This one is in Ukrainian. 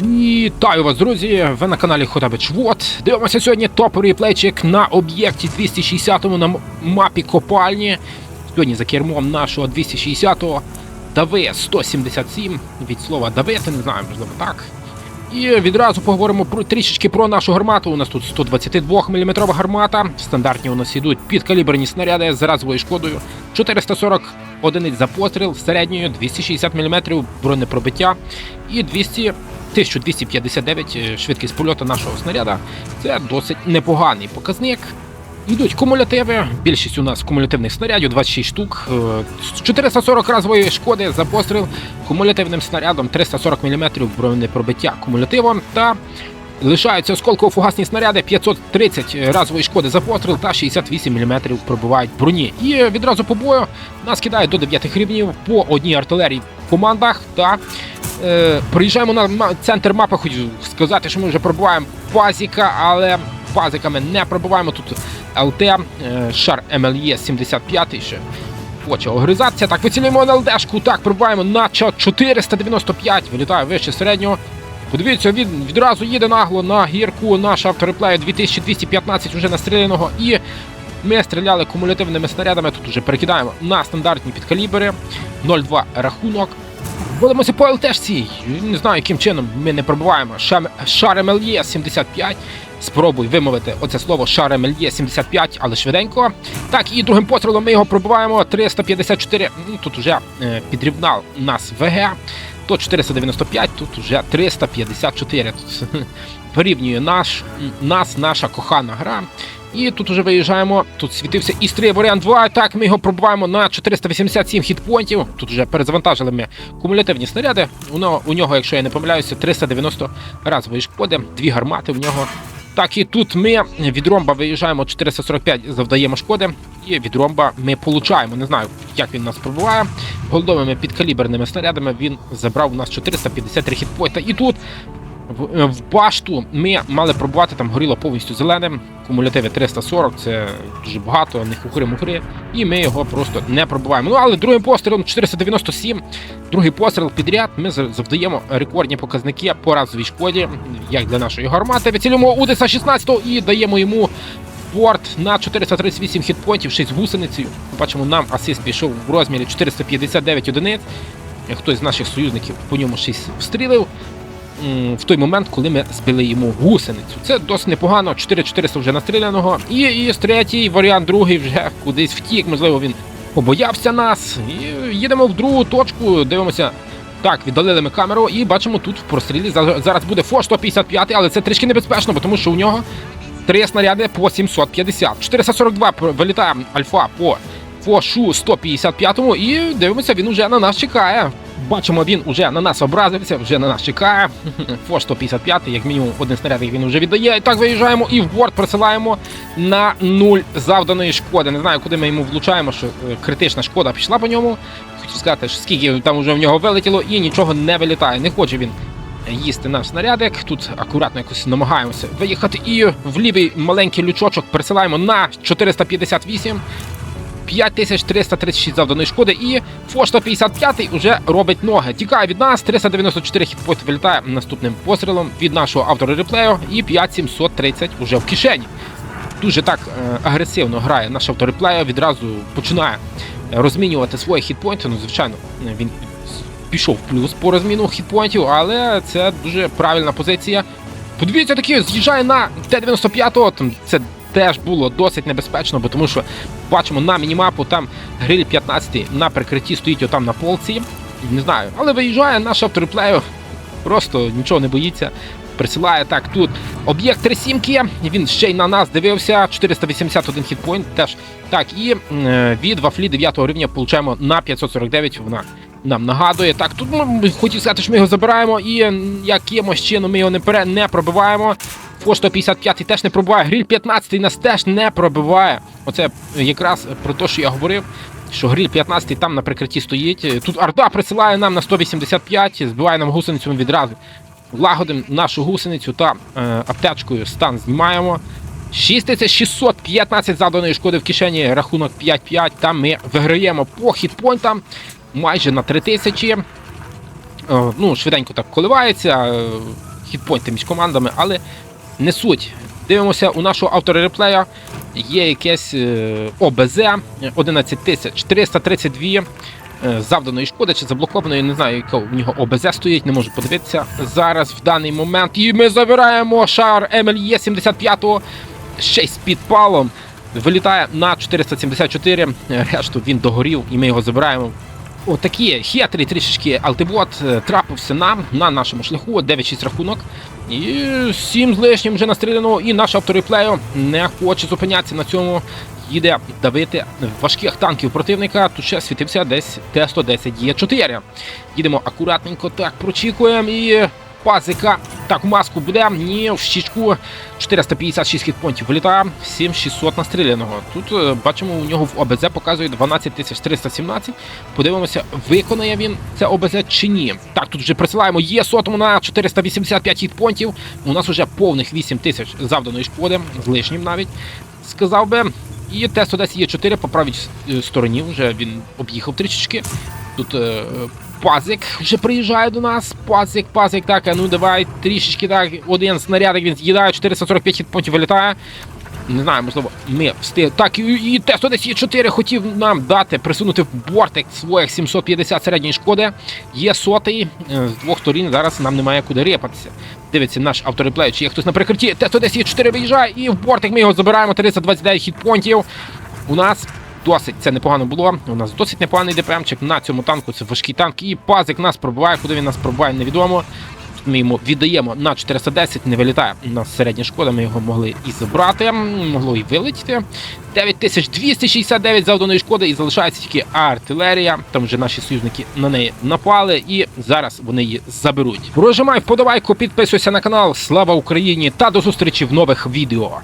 Вітаю вас, друзі! Ви на каналі Хотабич Вот. Дивимося сьогодні топовий плейчик на об'єкті 260-му на мапі копальні. Сьогодні за кермом нашого 260-го Дави 177 від слова давити, не знаю, можливо так. І відразу поговоримо про трішечки про нашу гармату. У нас тут 122 мм гармата. Стандартні у нас йдуть підкаліберні снаряди з разовою шкодою. 440 одиниць за постріл, середньою 260 мм бронепробиття і 200 1259 е, швидкість польоту нашого снаряда. Це досить непоганий показник. Йдуть кумулятиви. Більшість у нас кумулятивних снарядів 26 штук. Е, 440 разової шкоди за постріл кумулятивним снарядом 340 мм бронепробиття кумулятивом та лишаються осколково-фугасні снаряди 530 разової шкоди за постріл та 68 мм пробивають броні. І відразу по бою нас кидають до 9 рівнів по одній артилерії в командах та Е, приїжджаємо на центр мапи, хочу сказати, що ми вже пробуваємо пазіка, але пазиками не пробуваємо. Тут ЛТ, е, шар МЛЄ 75 ще хоче огризатися. Так, вицілюємо на ЛДшку. Так, пробуваємо на 495, вилітає вище середнього. Подивіться, він відразу їде нагло на гірку. Наш автореплею 2215 вже настріляного. І ми стріляли кумулятивними снарядами. Тут вже перекидаємо на стандартні підкалібри. 0,2 рахунок. Будемося по ЛТшці. Не знаю, яким чином ми не пробуваємо. Шам... Шар МЛЄ 75. Спробуй вимовити оце слово шар МЛЄ 75, але швиденько. Так, і другим пострілом ми його пробуваємо. 354. Ну, тут вже е, підрівнав нас ВГ. То 495, тут вже 354. Тут порівнює наш, нас, наша кохана гра. І тут уже виїжджаємо. Тут світився Істрія варіант 2. Так, ми його пробуваємо на 487 хітпонтів. Тут вже перезавантажили ми кумулятивні снаряди. У у нього, якщо я не помиляюся, 390 разової шкоди, дві гармати в нього. Так, і тут ми від ромба виїжджаємо 445, завдаємо шкоди. І від ромба ми получаємо. Не знаю, як він нас пробуває. Голдовими підкаліберними снарядами він забрав у нас 453 хітпойта. І тут в, е, в башту ми мали пробувати, там горіло повністю зеленим. Кумулятиви 340, це дуже багато, не хухри-мухри. І ми його просто не пробуваємо. Ну але другим пострілом 497, другий постріл підряд. Ми завдаємо рекордні показники по разовій шкоді, як для нашої гармати. Вицілюємо Удеса 16 і даємо йому борт на 438 хітпонтів, 6 гусеницею. Бачимо, нам асист пішов в розмірі 459 одиниць. Хтось з наших союзників по ньому 6 встрілив в той момент, коли ми збили йому гусеницю. Це досить непогано, 4400 вже настріляного. І, і третій варіант, другий вже кудись втік, можливо, він побоявся нас. І їдемо в другу точку, дивимося. Так, віддалили ми камеру і бачимо тут в прострілі. за- Зараз буде ФО 155, але це трішки небезпечно, бо тому що у нього три снаряди по 750. 442 пр- вилітає альфа по фошу 155 і дивимося, він уже на нас чекає. Бачимо, він уже на нас образився, вже на нас чекає. Фош 155, як мінімум один снаряд він вже віддає. І так виїжджаємо і в борт присилаємо на нуль завданої шкоди. Не знаю, куди ми йому влучаємо, що е, критична шкода пішла по ньому. Хочу сказати, скільки там вже в нього вилетіло, і нічого не вилітає. Не хоче він їсти наш снарядик. Тут акуратно якось намагаємося виїхати. І в лівий маленький лючочок присилаємо на 458. 5336 завданої шкоди і Фо 155 вже робить ноги. Тікає від нас, 394 хітпойт вилітає наступним пострілом від нашого автора реплею і 5730 уже в кишені. Дуже так е, агресивно грає наш автореплеєр, відразу починає розмінювати свої хітпойнти. Ну, звичайно, він пішов плюс по розміну хітпойнтів, але це дуже правильна позиція. Подивіться, таки з'їжджає на Т-95, там це теж було досить небезпечно, бо тому що бачимо на мінімапу там гриль 15 на прикритті стоїть отам на полці. Не знаю, але виїжджає наш автореплею, просто нічого не боїться. Присилає так тут об'єкт 37 він ще й на нас дивився. 481 хітпойнт теж. Так, і е, від вафлі 9 рівня получаємо на 549. Вона нам нагадує. Так, тут ми хотів сказати, що ми його забираємо, і якимось чином ми його не, пере, не пробиваємо. Фо 155 теж не пробиває. Гриль 15 нас теж не пробиває. Оце якраз про те, що я говорив. Що гриль 15 там на прикритті стоїть. Тут Арда присилає нам на 185, збиває нам гусеницю відразу. Лагодимо нашу гусеницю та е, аптечкою стан знімаємо. 6615 завданої шкоди в кишені, рахунок 5-5. Там ми виграємо по хітпойнтам майже на 3000. е, ну, швиденько так коливається, е, хітпойнти між командами, але не суть. Дивимося, у нашого автора реплея є якесь е, ОБЗ 11332 е, завданої шкоди чи заблокованої, не знаю, яка у нього ОБЗ стоїть, не можу подивитися зараз в даний момент. І ми забираємо шар МЛЄ 75-го ще й з підпалом. Вилітає на 474, е, решту він догорів, і ми його забираємо. Отакі хитрі трішечки алтибот е, трапився нам на нашому шляху. 9-6 рахунок. І 7 з лишнім вже настріляно. І наш автореплею не хоче зупинятися на цьому. Їде давити важких танків противника. Тут ще світився десь Т-110 Є4. Їдемо акуратненько, так прочікуємо і пазика. Так, маску буде. Ні, в щічку 456 хітпонтів вилітає, 7600 настріляного. Тут е, бачимо, у нього в ОБЗ показує 12317. Подивимося, виконає він це ОБЗ чи ні. Так, тут вже присилаємо є сотому на 485 хітпонтів. У нас вже повних 8000 завданої шкоди, з лишнім навіть. Сказав би. І Т-110 є 4 по правій стороні, вже він об'їхав трішечки. Тут е, пазик вже приїжджає до нас. Пазик, пазик, так, а ну давай трішечки так. Один снарядик він з'їдає, 445 хітпонтів вилітає. Не знаю, можливо, ми встиг. Так, і, і Т-110 хотів нам дати присунути в бортик своїх 750 середньої шкоди. Є сотий е, з двох сторін. Зараз нам немає куди репатися. Дивиться наш автореплей, чи є хтось на прикритті. Т-110 виїжджає, і в бортик ми його забираємо. 329 хітпонтів. У нас досить це непогано було. У нас досить непоганий ДПМчик на цьому танку. Це важкий танк. І пазик нас пробиває. Куди він нас пробиває, невідомо. Ми йому віддаємо на 410, не вилітає. У нас середня шкода, ми його могли і забрати, могло і вилетіти. 9269 завданої шкоди, і залишається тільки артилерія. Там вже наші союзники на неї напали, і зараз вони її заберуть. Прожимай вподобайку, підписуйся на канал. Слава Україні та до зустрічі в нових відео.